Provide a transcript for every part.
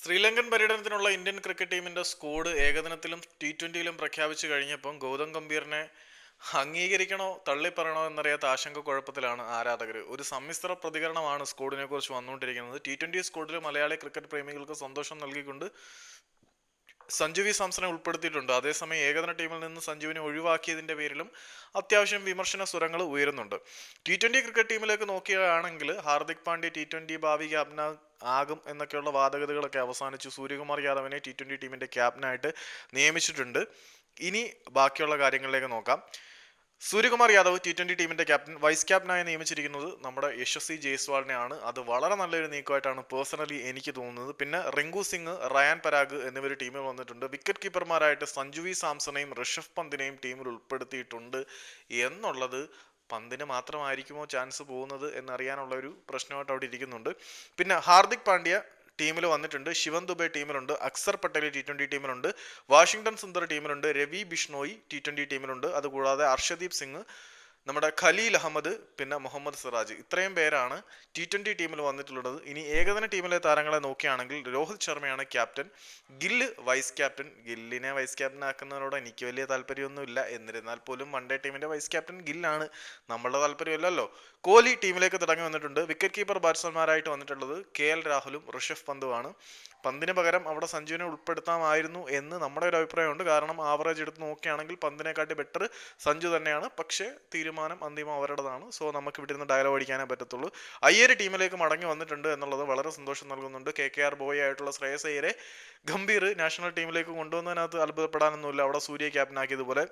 ശ്രീലങ്കൻ പര്യടനത്തിനുള്ള Indian cricket ടീമിന്റെ squad ഏകദിനത്തിലും ടി ട്വന്റിയിലും പ്രഖ്യാപിച്ചു കഴിഞ്ഞപ്പം ഗൗതം ഗംഭീറിനെ അംഗീകരിക്കണോ തള്ളിപ്പറയണോ എന്നറിയാത്ത ആശങ്ക കുഴപ്പത്തിലാണ് ആരാധകർ. ഒരു സമ്മിശ്ര പ്രതികരണമാണ് സ്കോഡിനെ കുറിച്ച് വന്നുകൊണ്ടിരിക്കുന്നത്. ടി ട്വന്റി സ്കോഡിൽ മലയാളി ക്രിക്കറ്റ് പ്രേമികൾക്ക് സന്തോഷം നൽകിക്കൊണ്ട് സഞ്ജു വി സാംസനെ ഉൾപ്പെടുത്തിയിട്ടുണ്ട്. അതേസമയം ഏകദിന ടീമിൽ നിന്ന് സഞ്ജുവിനെ ഒഴിവാക്കിയതിന്റെ പേരിലും അത്യാവശ്യം വിമർശന സ്വരങ്ങൾ ഉയരുന്നുണ്ട്. ടി ട്വന്റി ക്രിക്കറ്റ് ടീമിലേക്ക് നോക്കുകയാണെങ്കിൽ ഹാർദിക് പാണ്ഡ്യ ടി ട്വന്റി ഭാവി ക്യാപ്റ്റന ആകും എന്നൊക്കെയുള്ള വാദഗതികളൊക്കെ അവസാനിച്ചു. സൂര്യകുമാർ യാദവിനെ ടി ട്വന്റി ടീമിന്റെ ക്യാപ്റ്റനായിട്ട് നിയമിച്ചിട്ടുണ്ട്. ഇനി ബാക്കിയുള്ള കാര്യങ്ങളിലേക്ക് നോക്കാം. സൂര്യകുമാർ യാദവ് ടി ട്വന്റി ടീമിന്റെ ക്യാപ്റ്റൻ വൈസ് ക്യാപ്റ്റനായി നിയമിച്ചിരിക്കുന്നത് നമ്മുടെ യശസ്വി ജയ്സ്വാളിനെയാണ്. അത് വളരെ നല്ലൊരു നീക്കമായിട്ടാണ് പേഴ്സണലി എനിക്ക് തോന്നുന്നത്. പിന്നെ റിങ്കു സിംഗ് റയാൻ പരാഗ് എന്നിവർ ടീമിൽ വന്നിട്ടുണ്ട്. വിക്കറ്റ് കീപ്പർമാരായിട്ട് സഞ്ജുവി സാംസണെയും ഋഷഭ് പന്തിനെയും ടീമിൽ ഉൾപ്പെടുത്തിയിട്ടുണ്ട് എന്നുള്ളത് പന്തിന് മാത്രമായിരിക്കുമോ ചാൻസ് പോകുന്നത് എന്നറിയാനുള്ള ഒരു പ്രശ്നമായിട്ട് അവിടെ ഇരിക്കുന്നുണ്ട്. പിന്നെ ഹാർദിക് പാണ്ഡ്യ ടീമിൽ വന്നിട്ടുണ്ട്. ശിവൻ ദുബെ ടീമിലുണ്ട്. അക്സർ പട്ടേൽ ടി ട്വന്റി ടീമിലുണ്ട്. വാഷിംഗ്ടൺ സുന്ദർ ടീമിലുണ്ട്. രവി ബിഷ്ണോയി ടി ട്വന്റി ടീമിലുണ്ട്. അതുകൂടാതെ അർഷദീപ് സിംഗ് നമ്മുടെ ഖലീൽ അഹമ്മദ് പിന്നെ മുഹമ്മദ് സിറാജ്. ഇത്രയും പേരാണ് ടി ട്വന്റി ടീമിൽ വന്നിട്ടുള്ളത്. ഇനി ഏകദിന ടീമിലെ താരങ്ങളെ നോക്കുകയാണെങ്കിൽ രോഹിത് ശർമ്മയാണ് ക്യാപ്റ്റൻ ഗില്ല് വൈസ് ക്യാപ്റ്റൻ ഗില്ലിനെ വൈസ് ക്യാപ്റ്റൻ ആക്കുന്നതിനോട് എനിക്ക് വലിയ താല്പര്യമൊന്നുമില്ല. എന്നിരുന്നാൽ പോലും വൺ ഡേ ടീമിന്റെ വൈസ് ക്യാപ്റ്റൻ ഗില്ലാണ്. നമ്മളുടെ താല്പര്യമല്ലല്ലോ. കോഹ്ലി ടീമിലേക്ക് തുടങ്ങി വന്നിട്ടുണ്ട്. വിക്കറ്റ് കീപ്പർ ബാറ്റ്സ്മാൻമാരായിട്ട് വന്നിട്ടുള്ളത് കെ എൽ രാഹുലും ഋഷഭ് പന്തുമാണ്. പന്തിന് പകരം അവിടെ സഞ്ജുവിനെ ഉൾപ്പെടുത്താമായിരുന്നു എന്ന് നമ്മുടെ ഒരു അഭിപ്രായമുണ്ട്. കാരണം ആവറേജ് എടുത്ത് നോക്കുകയാണെങ്കിൽ പന്തിനെക്കാട്ടി ബെറ്റർ സഞ്ജു തന്നെയാണ്. പക്ഷേ തീരുമാനം അന്തിമം അവരുടേതാണ്. സോ നമുക്ക് ഇവിടെ ഇരുന്ന് ഡയലോഗ് അടിക്കാനേ പറ്റത്തുള്ളൂ. അയ്യര് ടീമിലേക്ക് മടങ്ങി വന്നിട്ടുണ്ട് എന്നുള്ളത് വളരെ സന്തോഷം നൽകുന്നുണ്ട്. കെ കെ ആർ ബോയ് ആയിട്ടുള്ള ശ്രേയസ് അയ്യരെ ഗംഭീർ നാഷണൽ ടീമിലേക്ക് കൊണ്ടുവന്നതിനകത്ത് അത്ഭുതപ്പെടാനൊന്നുമില്ല. അവിടെ സൂര്യ ക്യാപ്റ്റനാക്കിയതുപോലെ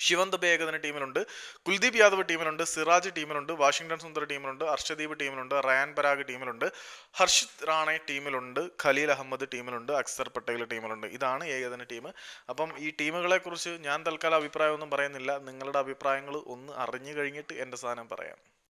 ശിവൻ ദുബെ ഏകദിന ടീമിലുണ്ട് കുൽദീപ് യാദവ് ടീമിലുണ്ട് സിറാജ് ടീമിലുണ്ട് വാഷിംഗ്ടൺ സുന്ദർ ടീമിലുണ്ട് അർഷദീപ് ടീമിലുണ്ട് റയാൻ പരാഗ് ടീമിലുണ്ട് ഹർഷിത് റാണെ ടീമിലുണ്ട് ഖലീൽ അഹമ്മദ് ടീമിലുണ്ട് അക്സർ പട്ടേൽ ടീമിലുണ്ട്. ഇതാണ് ഏകദിന ടീം. അപ്പം ഈ ടീമുകളെ കുറിച്ച് ഞാൻ തൽക്കാലം അഭിപ്രായമൊന്നും പറയുന്നില്ല. നിങ്ങളുടെ അഭിപ്രായങ്ങൾ ഒന്ന് അറിഞ്ഞു കഴിഞ്ഞിട്ട് എന്റെ സാധനം പറയാം.